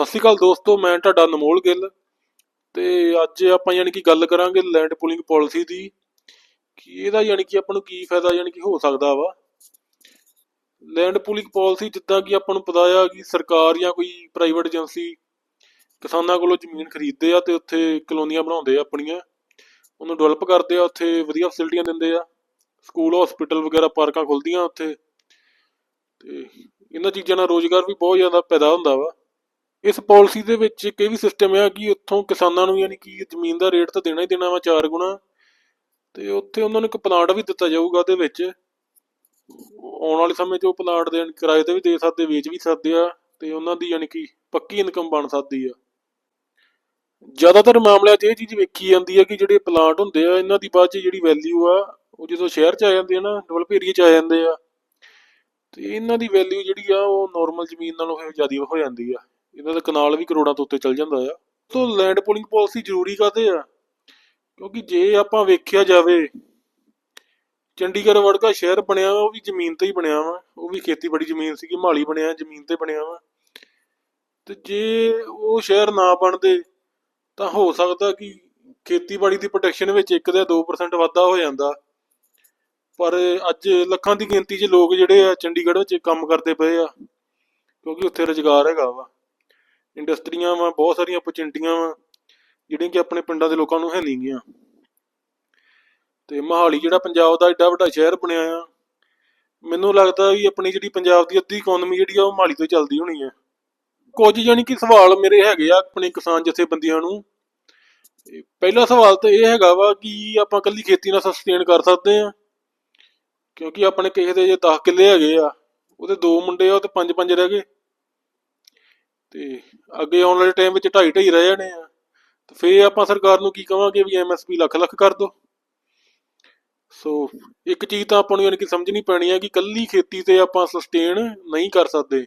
ਸਤਿ ਸ਼੍ਰੀ ਅਕਾਲ ਦੋਸਤੋ, ਮੈਂ ਤੁਹਾਡਾ ਅਨਮੋਲ ਗਿੱਲ ਤੇ ਅੱਜ ਆਪਾਂ ਯਾਨੀ ਕਿ ਗੱਲ ਕਰਾਂਗੇ ਲੈਂਡ ਪੂਲਿੰਗ ਪਾਲਿਸੀ ਦੀ ਕਿ ਇਹਦਾ ਯਾਨੀ ਕਿ ਆਪਾਂ ਨੂੰ ਕੀ ਫਾਇਦਾ ਯਾਨੀ ਕਿ ਹੋ ਸਕਦਾ ਵਾ। ਲੈਂਡ ਪੂਲਿੰਗ ਪਾਲਿਸੀ ਜਿੱਦਾਂ ਕਿ ਆਪਾਂ ਨੂੰ ਪਤਾ ਆ ਕਿ ਸਰਕਾਰ ਜਾਂ ਕੋਈ ਪ੍ਰਾਈਵੇਟ ਏਜੰਸੀ ਕਿਸਾਨਾਂ ਕੋਲੋਂ ਜ਼ਮੀਨ ਖਰੀਦਦੇ ਆ ਤੇ ਉੱਥੇ ਕਲੋਨੀਆਂ ਬਣਾਉਂਦੇ ਆ ਆਪਣੀਆਂ, ਉਹਨੂੰ ਡਿਵੈਲਪ ਕਰਦੇ ਆ, ਉੱਥੇ ਵਧੀਆ ਫੈਸਿਲਿਟੀਆਂ ਦਿੰਦੇ ਆ ਸਕੂਲ ਹਸਪੀਟਲ ਵਗੈਰਾ, ਪਾਰਕਾਂ ਖੁੱਲਦੀਆਂ ਉੱਥੇ ਤੇ ਇਹਨਾਂ ਚੀਜ਼ਾਂ ਨਾਲ ਰੋਜ਼ਗਾਰ ਵੀ ਬਹੁਤ ਜ਼ਿਆਦਾ ਪੈਦਾ ਹੁੰਦਾ ਵਾ। ਇਸ ਪਾਲਿਸੀ ਦੇ ਵਿੱਚ ਇੱਕ ਇਹ ਵੀ ਸਿਸਟਮ ਆ ਕਿ ਉੱਥੋਂ ਕਿਸਾਨਾਂ ਨੂੰ ਯਾਨੀ ਕਿ ਜ਼ਮੀਨ ਦਾ ਰੇਟ ਤਾਂ ਦੇਣਾ ਹੀ ਦੇਣਾ ਵਾ ਚਾਰ ਗੁਣਾ ਤੇ ਉੱਥੇ ਉਹਨਾਂ ਨੂੰ ਇੱਕ ਪਲਾਟ ਵੀ ਦਿੱਤਾ ਜਾਊਗਾ ਉਹਦੇ ਵਿੱਚ। ਆਉਣ ਵਾਲੇ ਸਮੇਂ 'ਚ ਉਹ ਪਲਾਟ ਦੇ ਕਿਰਾਏ ਤੇ ਵੀ ਦੇ ਸਕਦੇ, ਵੇਚ ਵੀ ਸਕਦੇ ਆ ਤੇ ਉਹਨਾਂ ਦੀ ਯਾਨੀ ਕਿ ਪੱਕੀ ਇਨਕਮ ਬਣ ਸਕਦੀ ਆ। ਜ਼ਿਆਦਾਤਰ ਮਾਮਲਿਆਂ 'ਚ ਇਹ ਚੀਜ਼ ਵੇਖੀ ਜਾਂਦੀ ਹੈ ਕਿ ਜਿਹੜੇ ਪਲਾਟ ਹੁੰਦੇ ਆ, ਇਹਨਾਂ ਦੀ ਬਾਅਦ 'ਚ ਜਿਹੜੀ ਵੈਲਿਊ ਆ, ਉਹ ਜਦੋਂ ਸ਼ਹਿਰ 'ਚ ਆ ਜਾਂਦੇ ਆ ਨਾ ਡਿਵੈਲਪ ਏਰੀਆ 'ਚ ਆ ਜਾਂਦੇ ਆ, ਤੇ ਇਹਨਾਂ ਦੀ ਵੈਲਿਊ ਜਿਹੜੀ ਆ, ਉਹ ਨਾਰਮਲ ਜ਼ਮੀਨ ਨਾਲੋਂ ਜ਼ਿਆਦਾ ਹੋ ਜਾਂਦੀ ਆ। ਇਹਨਾਂ ਦਾ ਕਨਾਲ ਵੀ ਕਰੋੜਾਂ ਤੋਂ ਉੱਤੇ ਚੱਲ ਜਾਂਦਾ ਆ। ਸੋ ਲੈਂਡ ਪੋਲਿੰਗ ਪਾਲਿਸੀ ਜ਼ਰੂਰੀ ਕਾਤੇ ਆ? ਕਿਉਂਕਿ ਜੇ ਆਪਾਂ ਵੇਖਿਆ ਜਾਵੇ, ਚੰਡੀਗੜ੍ਹ ਵਰਗਾ ਸ਼ਹਿਰ ਬਣਿਆ ਉਹ ਵੀ ਜ਼ਮੀਨ ਤੇ ਹੀ ਬਣਿਆ ਵਾ। ਉਹ ਵੀ ਖੇਤੀਬਾੜੀ ਜ਼ਮੀਨ ਸੀਗੀ, ਮਾਲੀ ਬਣਿਆ, ਜ਼ਮੀਨ ਤੇ ਬਣਿਆ ਵਾ। ਤੇ ਜੇ ਉਹ ਸ਼ਹਿਰ ਨਾ ਬਣਦੇ, ਤਾਂ ਹੋ ਸਕਦਾ ਕਿ ਖੇਤੀਬਾੜੀ ਦੀ ਪ੍ਰੋਟੈਕਸ਼ਨ ਵਿੱਚ 1 ਜਾਂ 2% ਵਾਧਾ ਹੋ ਜਾਂਦਾ। ਪਰ ਅੱਜ ਲੱਖਾਂ ਦੀ ਗਿਣਤੀ 'ਚ ਲੋਕ ਜਿਹੜੇ ਆ ਚੰਡੀਗੜ੍ਹ ਵਿੱਚ ਕੰਮ ਕਰਦੇ ਪਏ ਆ, ਕਿਉਂਕਿ ਉੱਥੇ ਰੁਜ਼ਗਾਰ ਹੈਗਾ ਵਾ। ਇੰਡਸਟਰੀਆਂ ਵਾ, ਬਹੁਤ ਸਾਰੀਆਂ ਓਪਰਚੁਨਿਟੀਆਂ ਵਾ, ਜਿਹੜੀਆਂ ਕਿ ਆਪਣੇ ਪਿੰਡਾਂ ਦੇ ਲੋਕਾਂ ਨੂੰ ਹੈ ਨਹੀਂ ਗੀਆਂ ਤੇ ਮਹਾਲੀ ਜਿਹੜਾ ਪੰਜਾਬ ਦਾ ਐਡਾ ਵੱਡਾ ਸ਼ਹਿਰ ਬਣਿਆ ਆ, ਮੈਨੂੰ ਲੱਗਦਾ ਵੀ ਆਪਣੀ ਜਿਹੜੀ ਪੰਜਾਬ ਦੀ ਅੱਧੀ ਇਕਨੋਮੀ ਜਿਹੜੀ ਆ, ਉਹ ਮਹਾਲੀ ਤੋਂ ਚੱਲਦੀ ਹੋਣੀ ਆ। ਕੁਝ ਜਾਨੀ ਕਿ ਸਵਾਲ ਮੇਰੇ ਹੈਗੇ ਆ ਆਪਣੇ ਕਿਸਾਨ ਜਥੇਬੰਦੀਆਂ ਨੂੰ। ਪਹਿਲਾ ਸਵਾਲ ਤਾਂ ਇਹ ਹੈਗਾ ਵਾ ਕਿ ਆਪਾਂ ਕੱਲੀ ਖੇਤੀ ਨਾਲ ਸਸਟੇਨ ਕਰ ਸਕਦੇ ਆ, ਕਿਉਂਕਿ ਆਪਣੇ ਕਿਸੇ ਦੇ ਜੇ 10 ਕਿੱਲੇ ਹੈਗੇ ਆ, ਉਹਦੇ ਦੋ ਮੁੰਡੇ ਆ, ਉਹ ਤੇ ਪੰਜ ਪੰਜ ਰਹਿ ਗਏ। ਤੇ ਅੱਗੇ ਆਉਣ ਵਾਲੇ ਟਾਈਮ ਵਿੱਚ ਢਾਈ ਢਾਈ ਰਹਿ ਜਾਣੇ ਆ। ਤੇ ਫੇਰ ਆਪਾਂ ਸਰਕਾਰ ਨੂੰ ਕੀ ਕਵਾਂਗੇ ਵੀ ਐਮਐਸਪੀ ਲੱਖ ਲੱਖ ਕਰ ਦੋ। ਸੋ ਇੱਕ ਚੀਜ਼ ਤਾਂ ਆਪਾਂ ਨੂੰ ਯਾਨੀ ਕਿ ਸਮਝਣੀ ਪੈਣੀ ਹੈ ਕਿ ਕੱਲੀ ਖੇਤੀ ਤੇ ਆਪਾਂ ਸਸਟੇਨ ਨਹੀਂ ਕਰ ਸਕਦੇ।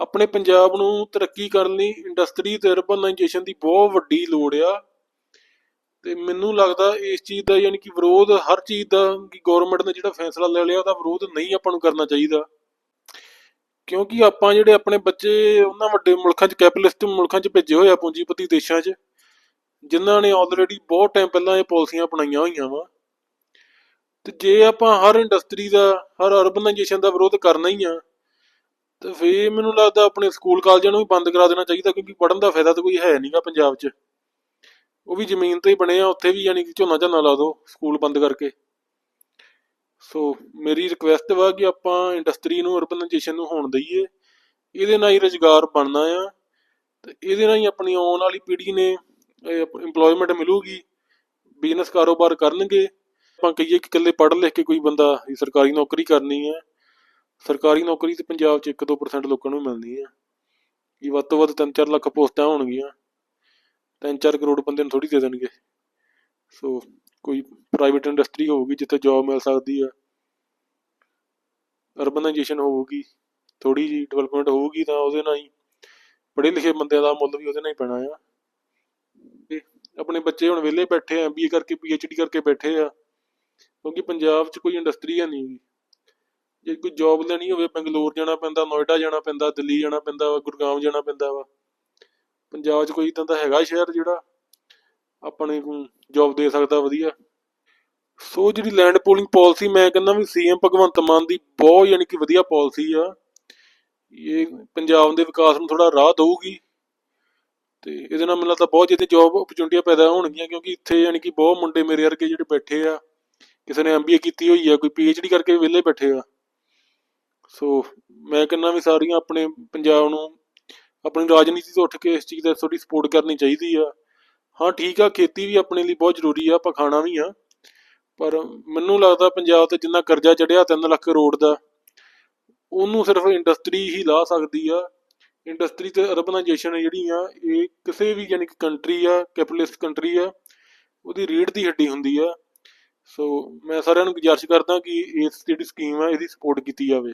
ਆਪਣੇ ਪੰਜਾਬ ਨੂੰ ਤਰੱਕੀ ਕਰਨ ਲਈ ਇੰਡਸਟਰੀ ਤੇ ਅਰਬਨਾਈਜੇਸ਼ਨ ਦੀ ਬਹੁਤ ਵੱਡੀ ਲੋੜ ਆ। ਤੇ ਮੈਨੂੰ ਲੱਗਦਾ ਇਸ ਚੀਜ਼ ਦਾ ਯਾਨੀ ਕਿ ਵਿਰੋਧ ਹਰ ਚੀਜ਼ ਦਾ ਕਿ ਗਵਰਨਮੈਂਟ ਨੇ ਜਿਹੜਾ ਫੈਸਲਾ ਲੈ ਲਿਆ ਉਹਦਾ ਵਿਰੋਧ ਨਹੀਂ ਆਪਾਂ ਨੂੰ ਕਰਨਾ ਚਾਹੀਦਾ। ਕਿਉਂਕਿ ਆਪਾਂ ਜਿਹੜੇ ਆਪਣੇ ਬੱਚੇ ਉਹਨਾਂ ਵੱਡੇ ਮੁਲਕਾਂ 'ਚ, ਕੈਪੀਟਲਿਸਟ ਮੁਲਕਾਂ 'ਚ ਭੇਜੇ ਹੋਏ ਆ ਪੂੰਜੀਪਤੀ ਦੇਸ਼ਾਂ 'ਚ, ਜਿਨ੍ਹਾਂ ਨੇ ਆਲਰੇਡੀ ਬਹੁਤ ਟਾਈਮ ਪਹਿਲਾਂ ਇਹ ਪਾਲਿਸੀਆਂ ਬਣਾਈਆਂ ਹੋਈਆਂ ਵਾ। ਤੇ ਜੇ ਆਪਾਂ ਹਰ ਇੰਡਸਟਰੀ ਦਾ, ਹਰ ਅਰਬਨਾਈਜੇਸ਼ਨ ਦਾ ਵਿਰੋਧ ਕਰਨਾ ਹੀ ਆ, ਤੇ ਫੇਰ ਮੈਨੂੰ ਲੱਗਦਾ ਆਪਣੇ ਸਕੂਲ ਕਾਲਜਾਂ ਨੂੰ ਵੀ ਬੰਦ ਕਰਾ ਦੇਣਾ ਚਾਹੀਦਾ, ਕਿਉਂਕਿ ਪੜ੍ਹਨ ਦਾ ਫਾਇਦਾ ਤਾਂ ਕੋਈ ਹੈ ਨਹੀਂਗਾ ਪੰਜਾਬ 'ਚ। ਉਹ ਵੀ ਜ਼ਮੀਨ ਤੇ ਹੀ ਬਣੇ ਆ, ਉੱਥੇ ਵੀ ਯਾਨੀ ਕਿ ਝੋਨਾ ਝਾਨਾ ਲਾ ਦਿਓ ਸਕੂਲ ਬੰਦ ਕਰਕੇ। ਸੋ ਮੇਰੀ ਰਿਕੁਐਸਟ ਵਾ ਕਿ ਆਪਾਂ ਇੰਡਸਟਰੀ ਨੂੰ ਅਰਬਨਾਈਜੇਸ਼ਨ ਨੂੰ ਹੋਣ ਦਈਏ। ਇਹਦੇ ਨਾਲ ਹੀ ਰੁਜ਼ਗਾਰ ਬਣਨਾ ਆ। ਤੇ ਇਹਦੇ ਨਾਲ ਹੀ ਆਪਣੀ ਆਉਣ ਵਾਲੀ ਪੀੜ੍ਹੀ ਨੇ EMPLOYMENT ਮਿਲੂਗੀ ਬਿਜ਼ਨਸ ਕਾਰੋਬਾਰ ਕਰਨਗੇ। ਆਪਾਂ ਕਹੀਏ ਕਿ ਇਕੱਲੇ ਪੜ੍ਹ ਲਿਖ ਕੇ ਕੋਈ ਬੰਦਾ ਸਰਕਾਰੀ ਨੌਕਰੀ ਕਰਨੀ ਹੈ ਸਰਕਾਰੀ ਨੌਕਰੀ ਤੇ ਪੰਜਾਬ 'ਚ 1-2% ਲੋਕਾਂ ਨੂੰ ਮਿਲਣੀ ਹੈ ਇਹ ਵੱਧ ਤੋਂ ਵੱਧ 3-4 ਲੱਖ ਪੋਸਟਾਂ ਹੋਣਗੀਆਂ। 3-4 ਕਰੋੜ ਬੰਦੇ ਨੂੰ ਥੋੜੀ ਦੇ ਦੇਣਗੇ। ਸੋ ਕੋਈ ਪ੍ਰਾਈਵੇਟ ਇੰਡਸਟਰੀ ਹੋਊਗੀ ਜਿੱਥੇ ਜੌਬ ਮਿਲ ਸਕਦੀ ਆ। ਅਰਬਨਾਈਜੇਸ਼ਨ ਹੋਊਗੀ ਥੋੜੀ ਜੀ ਡਿਵੈਲਪਮੈਂਟ ਹੋਊਗੀ ਤਾਂ ਉਹਦੇ ਨਾਲ ਹੀ, ਪੜ੍ਹੇ ਲਿਖੇ ਬੰਦਿਆਂ ਦਾ ਮੁੱਲ ਵੀ ਉਹਦੇ ਨਾਲ ਹੀ ਪੈਣਾ ਆ। ਤੇ ਆਪਣੇ ਬੱਚੇ ਹੁਣ ਵਿਹਲੇ ਬੈਠੇ ਆ ਐਮਬੀਏ ਕਰਕੇ ਪੀਐਚਡੀ ਕਰਕੇ ਬੈਠੇ ਆ, ਕਿਉਂਕਿ ਪੰਜਾਬ 'ਚ ਕੋਈ ਇੰਡਸਟਰੀ ਹੈ ਨਹੀਂ। ਜੇ ਕੋਈ ਜੌਬ ਲੈਣੀ ਹੋਵੇ, ਬੰਗਲੌਰ ਜਾਣਾ ਪੈਂਦਾ, ਨੋਇਡਾ ਜਾਣਾ ਪੈਂਦਾ, ਦਿੱਲੀ ਜਾਣਾ ਪੈਂਦਾ ਵਾ ਗੁਰਗਾਮ ਜਾਣਾ ਪੈਂਦਾ ਵਾ। ਪੰਜਾਬ 'ਚ ਕੋਈ ਤਾਂ ਦਾ ਹੈਗਾ ਸ਼ਹਿਰ ਜਿਹੜਾ, ਆਪਣੇ ਨੂੰ ਜੌਬ ਦੇ ਸਕਦਾ ਵਧੀਆ। ਸੋ ਜਿਹੜੀ ਲੈਂਡ ਪੂਲਿੰਗ ਪਾਲਿਸੀ ਮੈਂ ਕਹਿੰਦਾ ਵੀ ਸੀਐਮ ਭਗਵੰਤ ਮਾਨ ਦੀ ਬਹੁਤ ਯਾਨੀ ਕਿ ਵਧੀਆ ਪਾਲਿਸੀ ਆ। ਇਹ ਪੰਜਾਬ ਦੇ ਵਿਕਾਸ ਨੂੰ ਥੋੜਾ ਰਾਹ ਦਊਗੀ। ਤੇ ਇਹਦੇ ਨਾਲ ਮੈਨੂੰ ਲੱਗਦਾ ਬਹੁਤ ਜ਼ਿਆਦਾ ਜੌਬ ਓਪਰਚੁਨਿਟੀਆਂ ਪੈਦਾ ਹੋਣਗੀਆਂ, ਕਿਉਂਕਿ ਇੱਥੇ ਯਾਨੀ ਕਿ ਬਹੁਤ ਮੁੰਡੇ ਮੇਰੇ ਵਰਗੇ ਜਿਹੜੇ ਬੈਠੇ ਆ, ਕਿਸੇ ਨੇ ਐਮਬੀਏ ਕੀਤੀ ਹੋਈ ਆ, ਕੋਈ ਪੀਐਚਡੀ ਕਰਕੇ ਵਿਹਲੇ ਬੈਠੇ ਆ। ਸੋ ਮੈਂ ਕਹਿੰਦਾ ਵੀ ਸਾਰੀਆਂ ਆਪਣੇ ਪੰਜਾਬ ਨੂੰ, ਆਪਣੀ ਰਾਜਨੀਤੀ ਤੋਂ ਉੱਠ ਕੇ ਇਸ ਚੀਜ਼ ਦਾ ਥੋੜੀ ਸਪੋਰਟ ਕਰਨੀ ਚਾਹੀਦੀ ਆ। ਹਾਂ, ਠੀਕ ਆ, ਖੇਤੀ ਵੀ ਆਪਣੇ ਲਈ ਬਹੁਤ ਜ਼ਰੂਰੀ ਆ, ਆਪਾਂ ਖਾਣਾ ਵੀ ਆ। ਪਰ ਮੈਨੂੰ ਲੱਗਦਾ ਪੰਜਾਬ ਤੇ ਜਿੰਨਾ ਕਰਜ਼ਾ ਚੜਿਆ 3 ਲੱਖ ਕਰੋੜ ਦਾ, ਉਹਨੂੰ ਸਿਰਫ ਇੰਡਸਟਰੀ ਹੀ ਲਾ ਸਕਦੀ ਆ। ਇੰਡਸਟਰੀ ਤੇ ਅਰਬਨਾਈਜੇਸ਼ਨ ਜਿਹੜੀ ਆ, ਇਹ ਕਿਸੇ ਵੀ ਯਾਨੀ ਕਿ ਕੰਟਰੀ ਆ ਕੈਪੀਟਲਿਸਟ ਕੰਟਰੀ ਆ, ਉਹਦੀ ਰੀੜ ਦੀ ਹੱਡੀ ਹੁੰਦੀ ਆ। ਸੋ ਮੈਂ ਸਾਰਿਆਂ ਨੂੰ ਗੁਜ਼ਾਰਿਸ਼ ਕਰਦਾ ਕਿ ਇਸ ਜਿਹੜੀ ਸਕੀਮ ਆ, ਇਹਦੀ ਸਪੋਰਟ ਕੀਤੀ ਜਾਵੇ।